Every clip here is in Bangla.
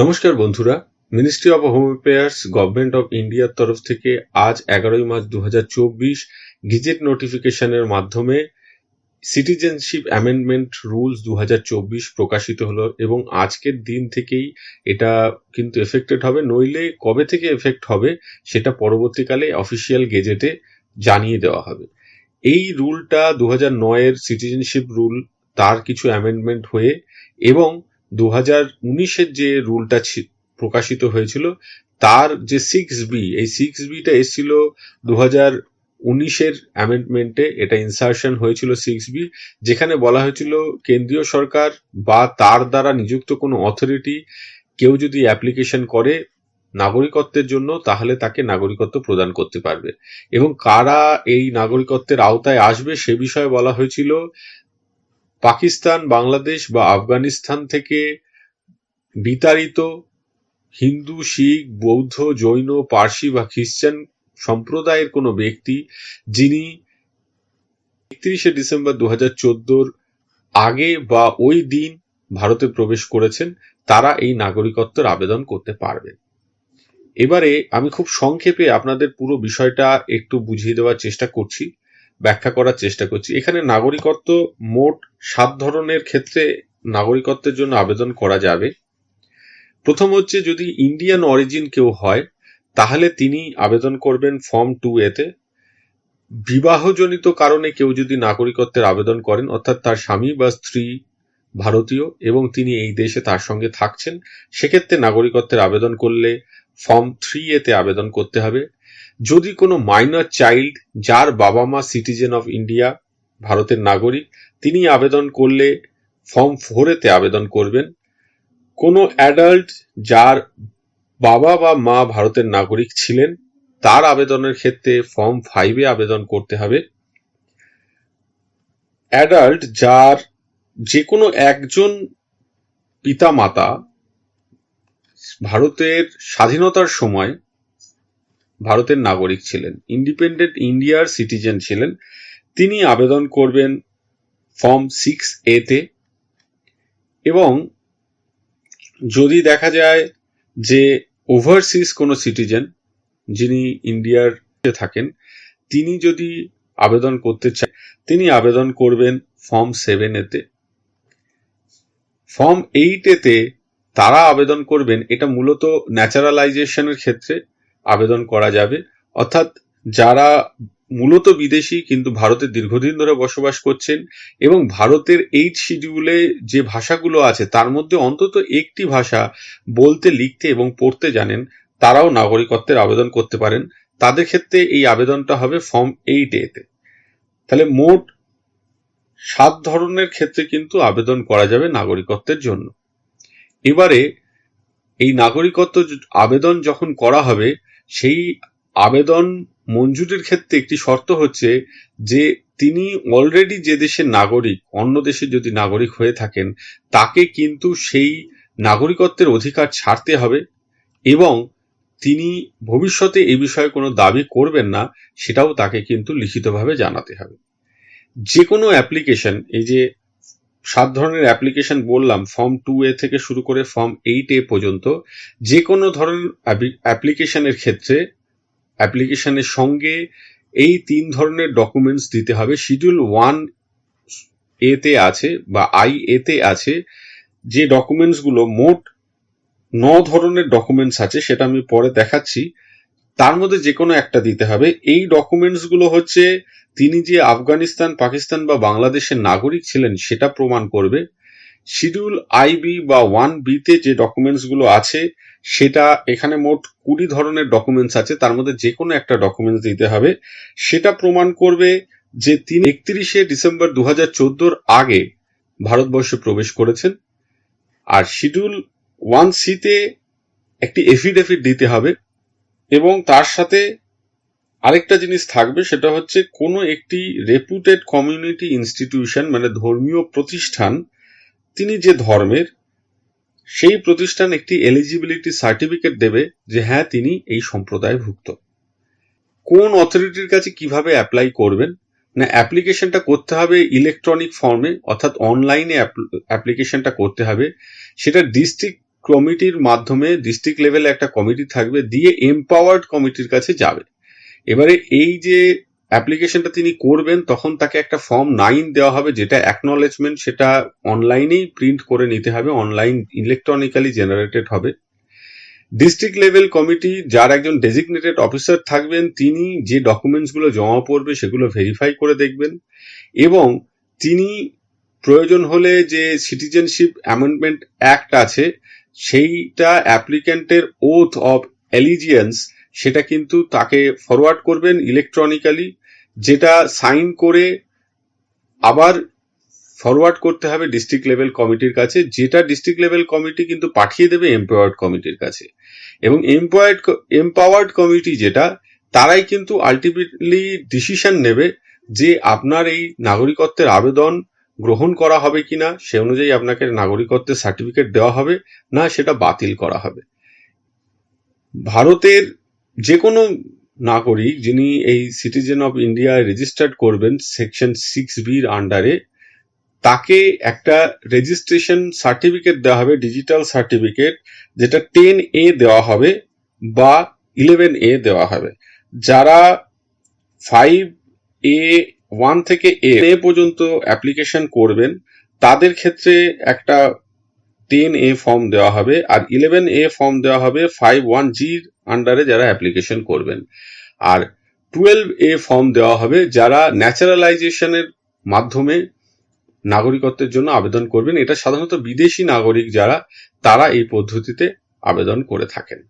নমস্কার বন্ধুরা ministry of home affairs government of ইন্ডিয়ার তরফ থেকে আজ এগারোই মার্চ দু গিজেট নোটিফিকেশনের মাধ্যমে সিটিজেনশিপ অ্যামেন্ডমেন্ট রুলস দু হাজার চব্বিশ প্রকাশিত হলো এবং আজকের দিন থেকেই এটা কিন্তু এফেক্টেড হবে। নইলে কবে থেকে এফেক্ট হবে সেটা পরবর্তীকালে অফিসিয়াল গেজেটে জানিয়ে দেওয়া হবে। এই রুলটা দু হাজার নয়ের সিটিজেনশিপ রুল তার কিছু অ্যামেন্ডমেন্ট হয়ে এবং দু হাজার উনিশের যে রুলটা প্রকাশিত হয়েছিল, তার যে সিক্স বি এই সিক্স বিটা এসেছিল দু হাজার উনিশের অ্যামেন্ডমেন্টে এটা ইনসার্শন হয়েছিল সিক্স বি যেখানে বলা হয়েছিল কেন্দ্রীয় সরকার বা তার দ্বারা নিযুক্ত কোনো অথরিটি কেউ যদি অ্যাপ্লিকেশন করে নাগরিকত্বের জন্য, তাহলে তাকে নাগরিকত্ব প্রদান করতে পারবে। এবং কারা এই নাগরিকত্বের আওতায় আসবে, সে বিষয়ে বলা হয়েছিল পাকিস্তান, বাংলাদেশ বা আফগানিস্তান থেকে বিতাড়িত হিন্দু, শিখ, বৌদ্ধ, জৈন, পার্সি বা খ্রিস্টান সম্প্রদায়ের কোনো ব্যক্তি যিনি একত্রিশে ডিসেম্বর দু হাজার আগে বা ওই দিন ভারতে প্রবেশ করেছেন, তারা এই নাগরিকত্বের আবেদন করতে পারবেন। এবারে আমি খুব সংক্ষেপে আপনাদের পুরো বিষয়টা একটু বুঝিয়ে দেওয়ার চেষ্টা করছি। ব্যাখ্যা করার চেষ্টা করছি। এখানে নাগরিকত্ব মোট সাত ধরনের ক্ষেত্রে নাগরিকত্বের জন্য আবেদন করা যাবে। প্রথম হচ্ছে, যদি ইন্ডিয়ান অরিজিন কেউ হয়, তাহলে তিনি আবেদন করবেন ফর্ম টু এতে বিবাহজনিত কারণে কেউ যদি নাগরিকত্বের আবেদন করেন, অর্থাৎ তার স্বামী বা স্ত্রী ভারতীয় এবং তিনি এই দেশে তার সঙ্গে থাকছেন, সেক্ষেত্রে নাগরিকত্বের আবেদন করলে ফর্ম থ্রি এতে আবেদন করতে হবে। যদি কোনো মাইনর চাইল্ড যার বাবা মা সিটিজেন অফ ইন্ডিয়া, ভারতের নাগরিক, তিনি আবেদন করলে ফর্ম ফোরেতে আবেদন করবেন। কোনো অ্যাডাল্ট যার বাবা বা মা ভারতের নাগরিক ছিলেন, তার আবেদনের ক্ষেত্রে ফর্ম ফাইভে আবেদন করতে হবে। অ্যাডাল্ট যার যে কোনো একজন পিতামাতা ভারতের স্বাধীনতার সময় ভারতের নাগরিক ছিলেন ইন্ডিপেন্ডেন্ট ইন্ডিয়ার সিটিজেন ছিলেন। তিনি আবেদন করবেন ফর্ম সিক্স এতে এবং যদি দেখা যায় যে ওভারসিজ কোনো সিটিজেন যিনি ইন্ডিয়ার থাকেন, তিনি যদি আবেদন করতে চান, তিনি আবেদন করবেন ফর্ম সেভেন এতে ফর্ম এইট এতে তারা আবেদন করবেন, এটা মূলত ন্যাচারালাইজেশনের ক্ষেত্রে আবেদন করা যাবে। অর্থাৎ যারা মূলত বিদেশি কিন্তু ভারতে দীর্ঘদিন ধরে বসবাস করছেন এবং ভারতের এইট শিডিউলে যে ভাষাগুলো আছে, তার মধ্যে অন্তত একটি ভাষা বলতে, লিখতে এবং পড়তে জানেন, তারাও নাগরিকত্বের আবেদন করতে পারেন। তাদের ক্ষেত্রে এই আবেদনটা হবে ফর্ম এইট এতে তাহলে মোট সাত ধরনের ক্ষেত্রে কিন্তু আবেদন করা যাবে নাগরিকত্বের জন্য। এবারে এই নাগরিকত্ব আবেদন যখন করা হবে, সেই আবেদন মঞ্জুরির ক্ষেত্রে একটি শর্ত হচ্ছে যে তিনি অলরেডি যে দেশের নাগরিক, অন্য দেশে যদি নাগরিক হয়ে থাকেন, তাকে কিন্তু সেই নাগরিকত্বের অধিকার ছাড়তে হবে এবং তিনি ভবিষ্যতে এই বিষয়ে কোনো দাবি করবেন না, সেটাও তাকে কিন্তু লিখিতভাবে জানাতে হবে। যে কোনো অ্যাপ্লিকেশন, এই যে সাত ধরনের অ্যাপ্লিকেশন বললাম ফর্ম টু এ থেকে শুরু করে ফর্ম এইট এ পর্যন্ত যে কোনো ধরনের অ্যাপ্লিকেশনের ক্ষেত্রে অ্যাপ্লিকেশনের সঙ্গে এই তিন ধরনের ডকুমেন্টস দিতে হবে। শিডিউল ওয়ান এতে আছে বা আই এতে আছে যে ডকুমেন্টসগুলো মোট ন ধরনের ডকুমেন্টস আছে, সেটা আমি পরে দেখাচ্ছি। তার মধ্যে যে কোনো একটা দিতে হবে। এই ডকুমেন্টসগুলো হচ্ছে, তিনি যে আফগানিস্তান, পাকিস্তান বা বাংলাদেশের নাগরিক ছিলেন সেটা প্রমাণ করবে। শিডিউল আইবি বা ওয়ান বিতে যে ডকুমেন্টসগুলো আছে, সেটা এখানে মোট কুড়ি ধরনের ডকুমেন্টস আছে। তার মধ্যে যে কোনো একটা ডকুমেন্টস দিতে হবে। সেটা প্রমাণ করবে যে তিনি একত্রিশে ডিসেম্বর দু হাজার আগে ভারতবর্ষে প্রবেশ করেছেন। আর শিডিউল ওয়ান সিতে একটি এফিডেভিট দিতে হবে। এবং তার সাথে আরেকটা জিনিস থাকবে, সেটা হচ্ছে কোনো একটি রেপুটেড কমিউনিটি ইনস্টিটিউশন মানে ধর্মীয় প্রতিষ্ঠান, তিনি যে ধর্মের, সেই প্রতিষ্ঠান একটি এলিজিবিলিটি সার্টিফিকেট দেবে যে হ্যাঁ তিনি এই সম্প্রদায়ভুক্ত। কোন অথরিটির কাছে কীভাবে অ্যাপ্লাই করবেন? না অ্যাপ্লিকেশনটা করতে হবে ইলেকট্রনিক ফর্মে অর্থাৎ অনলাইনে অ্যাপ্লিকেশনটা করতে হবে। সেটা ডিস্ট্রিক্ট কমিটির মাধ্যমে ডিস্ট্রিক্ট লেভেলে একটা কমিটি থাকবে, দিয়ে এম্পাওয়ার্ড কমিটির কাছে যাবে। এবারে এই যে অ্যাপ্লিকেশনটা তিনি করবেন, তখন তাকে একটা ফর্ম নাইন দেওয়া হবে, যেটা অ্যাকনলেজমেন্ট সেটা অনলাইনেই প্রিন্ট করে নিতে হবে অনলাইন ইলেকট্রনিক্যালি জেনারেটেড হবে। ডিস্ট্রিক্ট লেভেল কমিটি যার একজন ডেজিগনেটেড অফিসার থাকবেন, তিনি যে ডকুমেন্টসগুলো জমা পড়বে সেগুলো ভেরিফাই করে দেখবেন। এবং তিনি প্রয়োজন হলে যে সিটিজেনশিপ অ্যামেন্ডমেন্ট অ্যাক্ট আছে সেইটা অ্যাপ্লিক্যান্টের ওথ অফ এলিজিয়েন্স সেটা কিন্তু তাকে ফরওয়ার্ড করবেন ইলেকট্রনিক্যালি যেটা সাইন করে আবার ফরওয়ার্ড করতে হবে ডিস্ট্রিক্ট লেভেল কমিটির কাছে, যেটা ডিস্ট্রিক্ট লেভেল কমিটি কিন্তু পাঠিয়ে দেবে এমপাওয়ার্ড কমিটির কাছে। এবং এমপাওয়ার্ড এমপাওয়ার্ড কমিটি যেটা, তারাই কিন্তু আলটিমেটলি ডিসিশন নেবে যে আপনার এই নাগরিকত্বের আবেদন গ্রহণ করা হবে কিনা সে অনুযায়ী আপনাকে নাগরিকত্বের সার্টিফিকেট দেওয়া হবে, না সেটা বাতিল করা হবে। ভারতের যে কোনো নাগরিক যিনি এই সিটিজেন অফ ইন্ডিয়ায় রেজিস্টার্ড করবেন সেকশন সিক্স বির আন্ডারে তাকে একটা রেজিস্ট্রেশন সার্টিফিকেট দেওয়া হবে ডিজিটাল সার্টিফিকেট যেটা টেন এ দেওয়া হবে বা ইলেভেন এ দেওয়া হবে। যারা ফাইভ এ ওয়ান থেকে এ পর্যন্ত অ্যাপ্লিকেশন করবেন, তাদের ক্ষেত্রে একটা টেন এ ফর্ম দেওয়া হবে আর ইলেভেন এ ফর্ম দেওয়া হবে ফাইভ ওয়ান জির আন্ডারে যারা অ্যাপ্লিকেশন করবেন। আর টুয়েলভ এ ফর্ম দেওয়া হবে যারা ন্যাচারালাইজেশনের মাধ্যমে নাগরিকত্বের জন্য আবেদন করবেন। এটা সাধারণত বিদেশি নাগরিক যারা, তারা এই পদ্ধতিতে আবেদন করে থাকেন।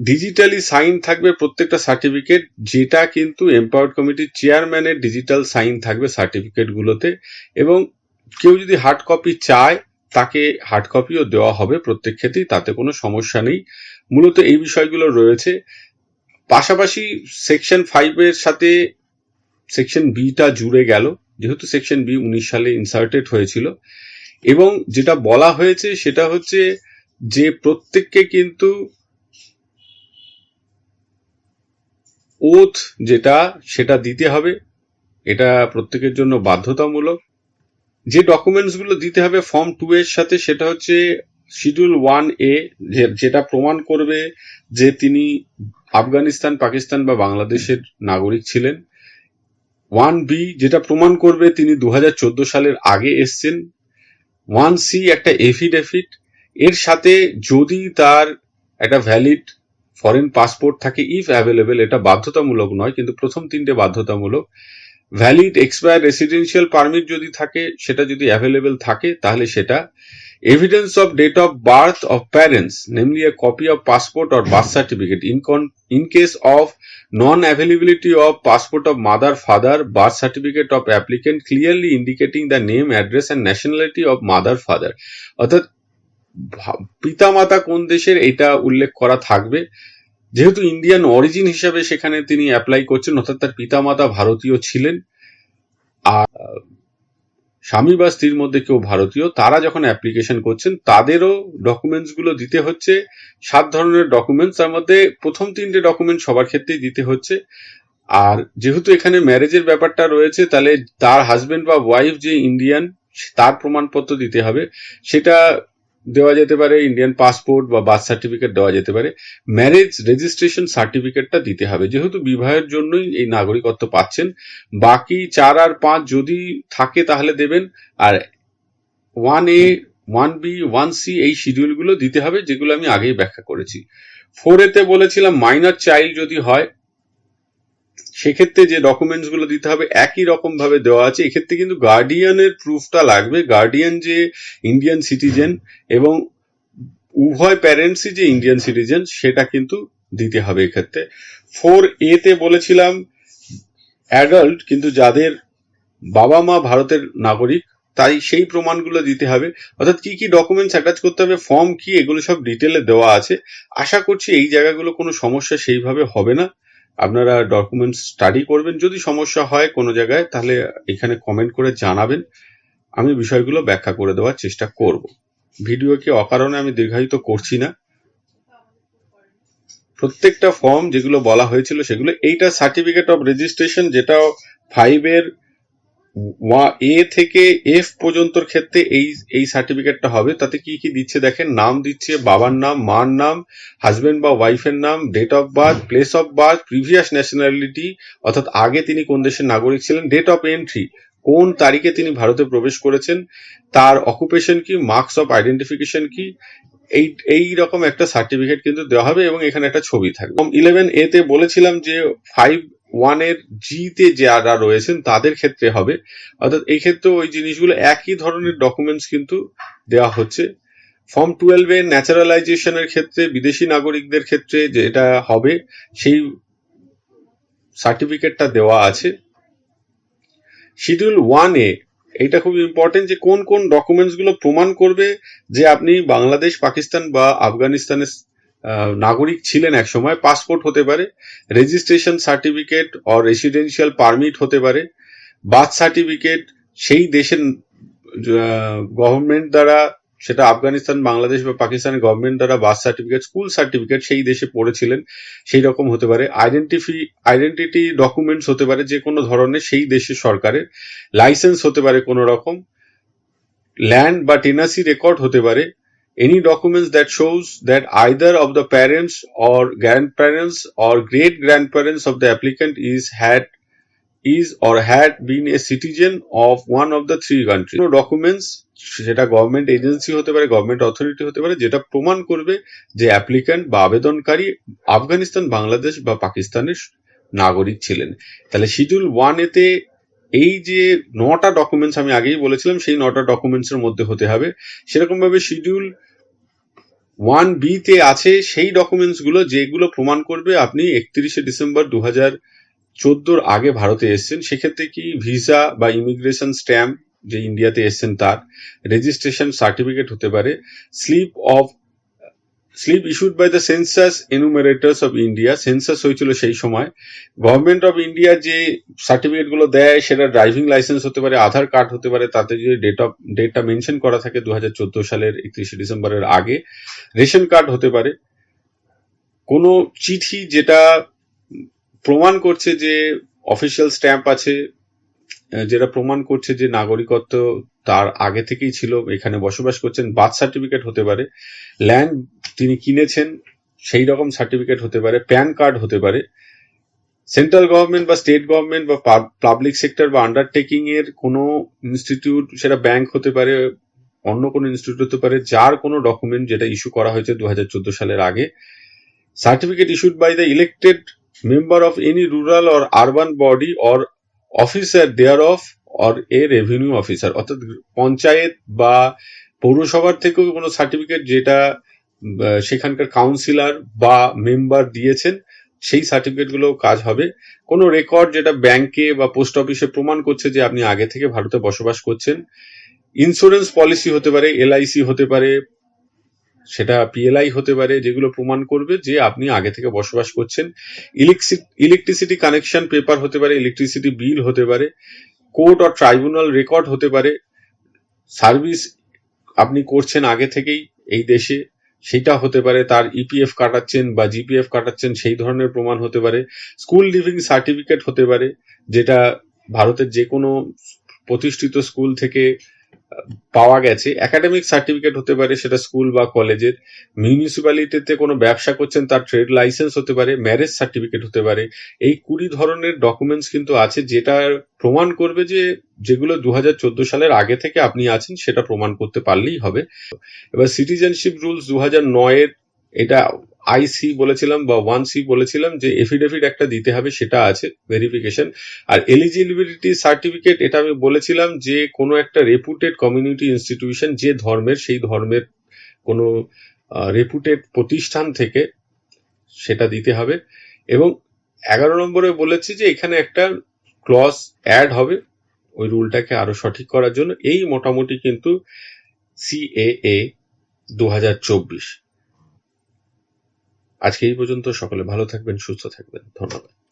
ডিজিটালি সাইন থাকবে প্রত্যেকটা সার্টিফিকেট যেটা কিন্তু এম্পাওয়ার্ড কমিটির চেয়ারম্যানের ডিজিটাল সাইন থাকবে সার্টিফিকেটগুলোতে এবং কেউ যদি হার্ড কপি চায়, তাকে হার্ড কপিও দেওয়া হবে প্রত্যেক ক্ষেত্রেই, তাতে কোনো সমস্যা নেই। মূলত এই বিষয়গুলো রয়েছে। পাশাপাশি সেকশন ফাইভের সাথে সেকশন বিটা জুড়ে গেল। যেহেতু সেকশন বি উনিশ সালে ইনসার্টেড হয়েছিল। এবং যেটা বলা হয়েছে, সেটা হচ্ছে যে প্রত্যেককে কিন্তু ওথ যেটা, সেটা দিতে হবে। এটা প্রত্যেকের জন্য বাধ্যতামূলক। যে ডকুমেন্টসগুলো দিতে হবে ফর্ম টু এর সাথে, সেটা হচ্ছে শিডিউল ওয়ান এ যেটা প্রমাণ করবে যে তিনি আফগানিস্তান, পাকিস্তান বা বাংলাদেশের নাগরিক ছিলেন। ওয়ান বি যেটা প্রমাণ করবে তিনি দু হাজার চোদ্দ সালের আগে এসছেন। ওয়ান সি একটা এফিডেভিট এর সাথে যদি তার একটা ভ্যালিড ফরেন পাসপোর্ট থাকে ইফ অ্যাভেলেবেল এটা বাধ্যতামূলক নয়, কিন্তু প্রথম তিনটে বাধ্যতামূলক। ভ্যালিড এক্সপায়ার রেসিডেন্সিয়াল পারমিট যদি থাকে, সেটা যদি অ্যাভেলেবেল থাকে, তাহলে সেটা evidence of date of birth of parents namely a copy of passport or birth certificate ইনকন in in case of non-availability of passport of mother, father, birth certificate of applicant, clearly indicating the name, address and nationality of mother, father. অর্থাৎ পিতামাতা কোন দেশের এটা উল্লেখ করা থাকবে। যেহেতু ইন্ডিয়ান অরিজিন হিসাবে সেখানে তিনি অ্যাপ্লাই করছেন, অর্থাৎ তার পিতামাতা ভারতীয় ছিলেন, আর স্বামী বা স্ত্রীর মধ্যে কেউ ভারতীয়, তারা যখন অ্যাপ্লিকেশন করছেন, তাদেরও ডকুমেন্টসগুলো দিতে হচ্ছে। সাত ধরনের ডকুমেন্টস তার মধ্যে প্রথম তিনটে ডকুমেন্ট সবার ক্ষেত্রেই দিতে হচ্ছে। আর যেহেতু এখানে ম্যারেজের ব্যাপারটা রয়েছে, তাহলে তার হাজবেন্ড বা ওয়াইফ যে ইন্ডিয়ান তার প্রমাণপত্র দিতে হবে। সেটা দেওয়া যেতে পারে ইন্ডিয়ান পাসপোর্ট বা বার্থ সার্টিফিকেট দেওয়া যেতে পারে। ম্যারেজ রেজিস্ট্রেশন সার্টিফিকেটটা দিতে হবে। যেহেতু বিবাহের জন্যই এই নাগরিকত্ব পাচ্ছেন, বাকি চার আর পাঁচ যদি থাকে তাহলে দেবেন। আর one A one B one C এই শিডিউলগুলো দিতে হবে, যেগুলো আমি আগেই ব্যাখ্যা করেছি। ফোর এতে বলেছিলাম মাইনার চাইল্ড যদি হয় সেক্ষেত্রে যে ডকুমেন্টসগুলো দিতে হবে একই রকম ভাবে দেওয়া আছে। এক্ষেত্রে কিন্তু গার্ডিয়ানের প্রুফটা লাগবে। গার্ডিয়ান যে ইন্ডিয়ান সিটিজেন এবং উভয় প্যারেন্টসই যে ইন্ডিয়ান সিটিজেন সেটা কিন্তু দিতে হবে এক্ষেত্রে। ফোর এতে বলেছিলাম অ্যাডাল্ট কিন্তু যাদের বাবা মা ভারতের নাগরিক, তাই সেই প্রমাণগুলো দিতে হবে। অর্থাৎ কি কি ডকুমেন্টস অ্যাটাচ করতে হবে ফর্ম কি, এগুলো সব ডিটেলে দেওয়া আছে। আশা করছি এই জায়গাগুলো কোনো সমস্যা সেইভাবে হবে না। আপনারা ডকুমেন্ট স্টাডি করবেন। যদি সমস্যা হয় কোনো জায়গায়, তাহলে এখানে কমেন্ট করে জানাবেন। আমি বিষয়গুলো ব্যাখ্যা করে দেওয়ার চেষ্টা করব। ভিডিওকে অকারণে আমি দীর্ঘায়িত করছি না। প্রত্যেকটা ফর্ম যেগুলো বলা হয়েছিল সেগুলো, এইটা সার্টিফিকেট অফ রেজিস্ট্রেশন যেটা ফাইভের এ থেকে এফ পর্যন্তর ক্ষেত্রে এই এই সার্টিফিকেটটা হবে। তাতে কি কি দিচ্ছে দেখেন? নাম দিচ্ছে, বাবার নাম, মার নাম হাজবেন্ড বা ওয়াইফের নাম date of birth place of birth previous nationality অর্থাৎ আগে তিনি কোন দেশের নাগরিক ছিলেন ডেট অফ এন্ট্রি কোন তারিখে তিনি ভারতে প্রবেশ করেছেন, তার অকুপেশন কি মার্কস অফ আইডেন্টিফিকেশন কি, এই এই রকম একটা সার্টিফিকেট কিন্তু দেওয়া হবে এবং এখানে একটা ছবি থাকবে। ইলেভেন এ তে বলেছিলাম যে ফাইভ ওয়ানের জি তে যারা রয়েছেন, তাদের ক্ষেত্রে হবে। অর্থাৎ এই ক্ষেত্রে ওই জিনিসগুলো একই ধরনের ডকুমেন্টস কিন্তু দেওয়া হচ্ছে। ফর্ম টুয়েলভে ন্যাচারালাইজেশনের ক্ষেত্রে, বিদেশি নাগরিকদের ক্ষেত্রে যেটা হবে, সেই সার্টিফিকেটটা দেওয়া আছে। শিডিউল ওয়ান এটা খুব ইম্পর্টেন্ট যে কোন কোন ডকুমেন্টসগুলো প্রমাণ করবে যে আপনি বাংলাদেশ, পাকিস্তান বা আফগানিস্তানের নাগরিক ছিলেন এক সময় পাসপোর্ট হতে পারে registration certificate or residential permit হতে পারে বার্থ সার্টিফিকেট সেই দেশের গভর্নমেন্ট দ্বারা, সেটা আফগানিস্তান, বাংলাদেশ বা পাকিস্তানের গভর্নমেন্ট দ্বারা বার্থ সার্টিফিকেট স্কুল সার্টিফিকেট সেই দেশে পড়েছিলেন, সেই রকম হতে পারে। আইডেন্টিফি আইডেন্টিটি ডকুমেন্টস হতে পারে যে কোনো ধরনের সেই দেশের সরকারের। লাইসেন্স হতে পারে কোনো রকম। ল্যান্ড বা টেনাসি রেকর্ড হতে পারে। Any documents that shows that either of the parents or grandparents or great grandparents of the applicant is had is or had been a citizen of one of the three countries কোনো ডকুমেন্টস সেটা গভর্নমেন্ট এজেন্সি হতে পারে গভর্নমেন্ট অথরিটি হতে পারে যেটা প্রমাণ করবে যে অ্যাপ্লিক্যান্ট বা আবেদনকারী আফগানিস্তান বাংলাদেশ বা পাকিস্তানের নাগরিক ছিলেন তাহলে শিডিউল ওয়ান এতে এই যে নটা ডকুমেন্টস আমি আগেই বলেছিলাম, সেই নটা ডকুমেন্টস এর মধ্যে হতে হবে। সেরকম ভাবে শিডিউল ওয়ান বি তে আছে সেই ডকুমেন্টসগুলো যেগুলো প্রমাণ করবে আপনি একত্রিশে ডিসেম্বর দু হাজার চোদ্দোর আগে ভারতে এসেছেন। সেক্ষেত্রে কি ভিসা বা ইমিগ্রেশন স্ট্যাম্প যে ইন্ডিয়াতে এসেছেন তার রেজিস্ট্রেশন সার্টিফিকেট হতে পারে slip of slip issued by the census enumerators of India census হয়েছিল সেই সময়। গভর্নমেন্ট অফ ইন্ডিয়া যে সার্টিফিকেটগুলো দেয় সেটা ড্রাইভিং লাইসেন্স হতে পারে, আধার কার্ড হতে পারে, তাতে যদি ডেট অফ ডেটটা মেনশন করা থাকে দুহাজার চোদ্দ সালের একত্রিশে ডিসেম্বরের আগে, রেশন কার্ড হতে পারে। কোনো চিঠি যেটা প্রমাণ করছে যে অফিসিয়াল স্ট্যাম্প আছে যেটা প্রমাণ করছে যে নাগরিকত্ব তার আগে থেকেই ছিল, এখানে বসবাস করছেন বার্থ সার্টিফিকেট হতে পারে ল্যান্ড তিনি কিনেছেন, সেই রকম সার্টিফিকেট হতে পারে, প্যান কার্ড হতে পারে। সেন্ট্রাল গভর্নমেন্ট বা স্টেট গভর্নমেন্ট বা পাবলিক সেক্টর বা আন্ডারটেকিং এর কোনো ইনস্টিটিউট সেটা ব্যাংক হতে পারে, অন্য কোনো ইনস্টিটিউট হতে পারে, যার কোনো ডকুমেন্ট যেটা ইস্যু করা হয়েছে দু হাজার চোদ্দ সালের আগে। Certificate issued by the elected member of any rural or urban body or officer there of or a revenue officer অর্থাৎ পঞ্চায়েত বা পৌরসভার থেকেও কোনো সার্টিফিকেট যেটা সেখানকার কাউন্সিলর বা মেম্বার দিয়েছেন, সেই সার্টিফিকেটগুলো কাজ হবে। কোনো রেকর্ড যেটা ব্যাংকে বা পোস্ট অফিসে প্রমাণ করছে যে আপনি আগে থেকে ভারতে বসবাস করছেন ইন্স্যুরেন্স পলিসি হতে পারে এলআইসি হতে পারে, সেটা পিএলআই হতে পারে, যেগুলো প্রমাণ করবে যে আপনি আগে থেকে বসবাস করছেন। ইলেকট্রিসিটি কানেকশন পেপার হতে পারে ইলেকট্রিসিটি বিল হতে পারে কোর্ট অর ট্রাইব্যুনাল রেকর্ড হতে পারে। সার্ভিস আপনি করছেন আগে থেকেই এই দেশে। সেটা হতে পারে তার ইপিএফ কাটাচ্ছেন বা জিপিএফ কাটাচ্ছেন, সেই ধরনের প্রমাণ হতে পারে। স্কুল লিভিং সার্টিফিকেট হতে পারে, যেটা ভারতের যে কোনো প্রতিষ্ঠিত স্কুল থেকে পাওয়া গেছে। একাডেমিক সার্টিফিকেট হতে পারে, সেটা স্কুল বা কলেজের মিউনিসিপ্যালিটিতে কোনো ব্যবসা করছেন, তার ট্রেড লাইসেন্স হতে পারে ম্যারেজ সার্টিফিকেট হতে পারে। এই কুড়ি ধরনের ডকুমেন্টস কিন্তু আছে, যেটা প্রমাণ করবে যে, যেগুলো দু হাজার চোদ্দ সালের আগে থেকে আপনি আছেন, সেটা প্রমাণ করতে পারলেই হবে। এবার সিটিজেনশিপ রুলস দু হাজার নয়ের এটা আইসি বলেছিলাম বা ওয়ান সি বলেছিলাম যে এফিডেভিট একটা দিতে হবে, সেটা আছে ভেরিফিকেশন আর এলিজিবিলিটি সার্টিফিকেট এটা আমি বলেছিলাম যে কোনো একটা রেপুটেড কমিউনিটি ইনস্টিটিউশন যে ধর্মের, সেই ধর্মের কোনো রেপুটেড প্রতিষ্ঠান থেকে সেটা দিতে হবে। এবং এগারো নম্বরে বলেছি যে এখানে একটা ক্লস অ্যাড হবে, ওই রুলটাকে আরও সঠিক করার জন্য। এই মোটামুটি কিন্তু সিএএ দু হাজার চব্বিশ। আজকে এই পর্যন্ত সকলে ভালো থাকবেন সুস্থ থাকবেন। ধন্যবাদ।